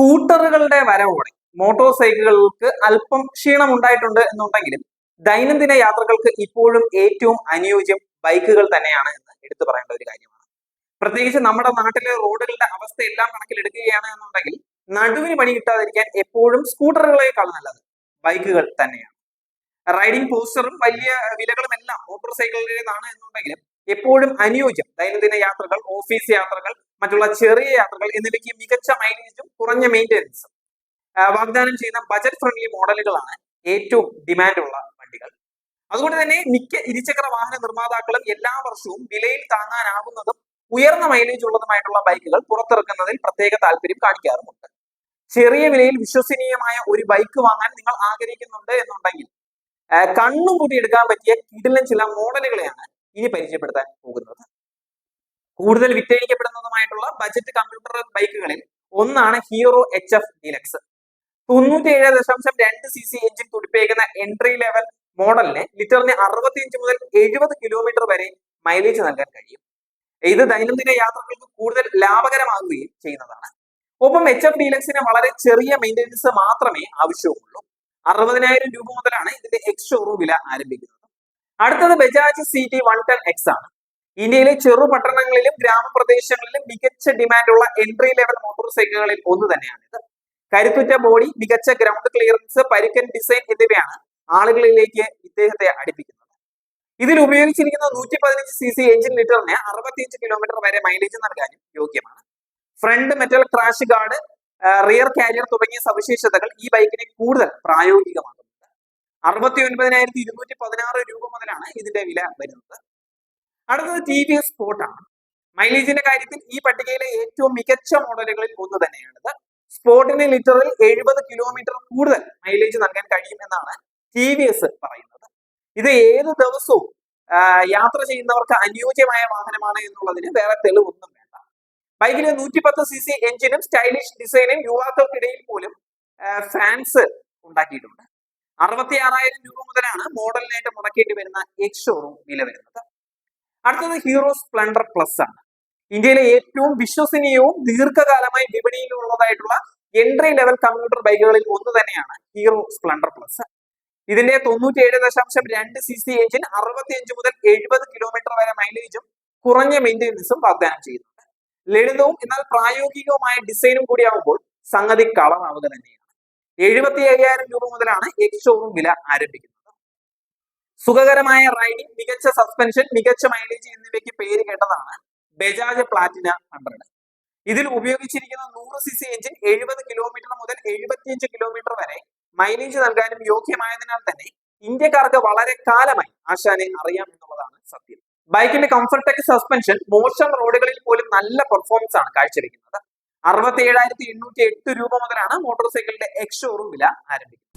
സ്കൂട്ടറുകളുടെ വരവോടെ മോട്ടോർ സൈക്കിളുകൾക്ക് അല്പം ക്ഷീണം ഉണ്ടായിട്ടുണ്ട് എന്നുണ്ടെങ്കിലും ദൈനംദിന യാത്രകൾക്ക് ഇപ്പോഴും ഏറ്റവും അനുയോജ്യം ബൈക്കുകൾ തന്നെയാണ് എന്ന് എടുത്തു പറയേണ്ട ഒരു കാര്യമാണ്. പ്രത്യേകിച്ച് നമ്മുടെ നാട്ടിലെ റോഡുകളുടെ അവസ്ഥ എല്ലാം കണക്കിലെടുക്കുകയാണ് എന്നുണ്ടെങ്കിൽ നടുവിന് പണി കിട്ടാതിരിക്കാൻ എപ്പോഴും സ്കൂട്ടറുകളേക്കാൾ നല്ലത് ബൈക്കുകൾ തന്നെയാണ്. റൈഡിംഗ് പോസ്റ്ററും വലിയ വിലകളും എല്ലാം മോട്ടോർ സൈക്കിളിലേതാണ് എന്നുണ്ടെങ്കിലും എപ്പോഴും അനുയോജ്യം ദൈനംദിന യാത്രകൾ ഓഫീസ് യാത്രകൾ മറ്റുള്ള ചെറിയ യാത്രകൾ എന്നിവയ്ക്ക് മികച്ച മൈലേജും കുറഞ്ഞ മെയിന്റെനൻസും വാഗ്ദാനം ചെയ്യുന്ന ബജറ്റ് ഫ്രണ്ട്ലി മോഡലുകളാണ് ഏറ്റവും ഡിമാൻഡുള്ള വണ്ടികൾ. അതുകൊണ്ട് തന്നെ മിക്ക ഇരുചക്ര വാഹന നിർമ്മാതാക്കളും എല്ലാ വർഷവും വിലയിൽ താങ്ങാനാകുന്നതും ഉയർന്ന മൈലേജ് ഉള്ളതുമായിട്ടുള്ള ബൈക്കുകൾ പുറത്തിറക്കുന്നതിൽ പ്രത്യേക താല്പര്യം കാണിക്കാറുമുണ്ട്. ചെറിയ വിലയിൽ വിശ്വസനീയമായ ഒരു ബൈക്ക് വാങ്ങാൻ നിങ്ങൾ ആഗ്രഹിക്കുന്നുണ്ട് എന്നുണ്ടെങ്കിൽ കണ്ണും കൂടി എടുക്കാൻ പറ്റിയ കിടിലൻ ചില മോഡലുകളെയാണ് ഇനി പരിചയപ്പെടുത്താൻ പോകുന്നത്. കൂടുതൽ വിറ്റഴിക്കപ്പെടുന്നതുമായിട്ടുള്ള ബജറ്റ് കമ്പ്യൂട്ടർ ബൈക്കുകളിൽ ഒന്നാണ് ഹീറോ എച്ച് എഫ് ഡീലക്സ് തൊണ്ണൂറ്റിയേഴ് ദശാംശം രണ്ട് സി സി എഞ്ചിൻ തുടിപ്പേക്കുന്ന എൻട്രി ലെവൽ മോഡലിന് ലിറ്ററിന് അറുപത്തിയഞ്ച് മുതൽ എഴുപത് കിലോമീറ്റർ വരെ മൈലേജ് നൽകാൻ കഴിയും. ഇത് ദൈനംദിന യാത്രകൾക്ക് കൂടുതൽ ലാഭകരമാകുകയും ചെയ്യുന്നതാണ്. ഒപ്പം എച്ച് എഫ് ഡീലക്സിന് വളരെ ചെറിയ മെയിന്റെനൻസ് മാത്രമേ ആവശ്യമുള്ളൂ അറുപതിനായിരം രൂപ മുതലാണ് ഇതിന്റെ എക്സ് ഷോറൂം വില ആരംഭിക്കുന്നത്. അടുത്തത് Bajaj C T one ten X ആണ്. ഇന്ത്യയിലെ ചെറു പട്ടണങ്ങളിലും ഗ്രാമപ്രദേശങ്ങളിലും മികച്ച ഡിമാൻഡുള്ള എൻട്രി ലെവൽ മോട്ടോർ സൈക്കിളുകളിൽ ഒന്ന് തന്നെയാണ് ഇത്. കരുത്തുറ്റ ബോഡി മികച്ച ഗ്രൗണ്ട് ക്ലിയറൻസ് പരുക്കൻ ഡിസൈൻ എന്നിവയാണ് ആളുകളിലേക്ക് ഇദ്ദേഹത്തെ അടുപ്പിക്കുന്നത്. ഇതിൽ ഉപയോഗിച്ചിരിക്കുന്ന നൂറ്റി പതിനഞ്ച് സി സി എഞ്ചിൻ ലിറ്ററിന് അറുപത്തിയഞ്ച് കിലോമീറ്റർ വരെ മൈലേജ് നൽകാനും യോഗ്യമാണ്. Front metal crash guard rear carrier തുടങ്ങിയ സവിശേഷതകൾ ഈ ബൈക്കിനെ കൂടുതൽ പ്രായോഗികമാക്കുന്നുണ്ട്. അറുപത്തി ഒൻപതിനായിരത്തി ഇരുന്നൂറ്റി പതിനാറ് രൂപ മുതലാണ് ഇതിന്റെ വില വരുന്നത്. അടുത്തത് ടി വി എസ് സ്പോർട്ടാണ് മൈലേജിന്റെ കാര്യത്തിൽ ഈ പട്ടികയിലെ ഏറ്റവും മികച്ച മോഡലുകളിൽ ഒന്ന് തന്നെയാണിത്. സ്പോർട്ടിന് ലിറ്ററിൽ എഴുപത് കിലോമീറ്റർ കൂടുതൽ മൈലേജ് നൽകാൻ കഴിയുമെന്നാണ് ടി വി എസ് പറയുന്നത്. ഇത് ഏത് ദിവസവും യാത്ര ചെയ്യുന്നവർക്ക് അനുയോജ്യമായ വാഹനമാണ് എന്നുള്ളതിന് വേറെ തെളിവൊന്നും വേണ്ട. ബൈക്കിന് നൂറ്റി പത്ത് സി സി എഞ്ചിനും സ്റ്റൈലിഷ് ഡിസൈനും യുവാക്കൾക്കിടയിൽ പോലും ഫാൻസ് ഉണ്ടാക്കിയിട്ടുണ്ട്. അറുപത്തി ആറായിരം രൂപ മുതലാണ് മോഡലിനായിട്ട് മുടക്കേണ്ടി വരുന്ന എക്സ് ഷോറൂം വില വരുന്നത്. അടുത്തത് ഹീറോ സ്പ്ലെൻഡർ പ്ലസ് ആണ്. ഇന്ത്യയിലെ ഏറ്റവും വിശ്വസനീയവും ദീർഘകാലമായി വിപണിയിലുള്ളതായിട്ടുള്ള എൻട്രി ലെവൽ കമ്പ്യൂട്ടർ ബൈക്കുകളിൽ ഒന്ന് തന്നെയാണ് ഹീറോ സ്പ്ലെൻഡർ പ്ലസ് ഇതിന്റെ തൊണ്ണൂറ്റിയേഴ് ദശാംശം രണ്ട് സി സി എഞ്ചിൻ അറുപത്തിയഞ്ച് മുതൽ എഴുപത് കിലോമീറ്റർ വരെ മൈലേജും കുറഞ്ഞ മെയിന്റെനൻസും വാഗ്ദാനം ചെയ്യുന്നുണ്ട്. ലളിതവും എന്നാൽ പ്രായോഗികവുമായ ഡിസൈനും കൂടിയാകുമ്പോൾ സംഗതി കളറാവുക തന്നെയാണ്. എഴുപത്തി അയ്യായിരം രൂപ മുതലാണ് എക്സ് ഷോറൂം വില ആരംഭിക്കുന്നത്. സുഖകരമായ റൈഡിംഗ് മികച്ച സസ്പെൻഷൻ മികച്ച മൈലേജ് എന്നിവയ്ക്ക് പേര് കേട്ടതാണ് ബജാജ് പ്ലാറ്റിന ഹൺഡ്രഡ് ഇതിൽ ഉപയോഗിച്ചിരിക്കുന്ന നൂറ് സി സി എഞ്ചിൻ എഴുപത് കിലോമീറ്റർ മുതൽ എഴുപത്തിയഞ്ച് കിലോമീറ്റർ വരെ മൈലേജ് നൽകാനും യോഗ്യമായതിനാൽ തന്നെ ഇന്ത്യക്കാർക്ക് വളരെ കാലമായി ആശാനെ അറിയാം എന്നുള്ളതാണ് സത്യം. ബൈക്കിന്റെ കംഫർട്ടക് സസ്പെൻഷൻ മോശം റോഡുകളിൽ പോലും നല്ല പെർഫോമൻസ് ആണ് കാഴ്ചവെക്കുന്നത്. അറുപത്തി ഏഴായിരത്തി എണ്ണൂറ്റി എട്ട് രൂപ മുതലാണ് മോട്ടോർ സൈക്കിളിന്റെ എക്സ് ഷോറൂം വില ആരംഭിക്കുന്നത്.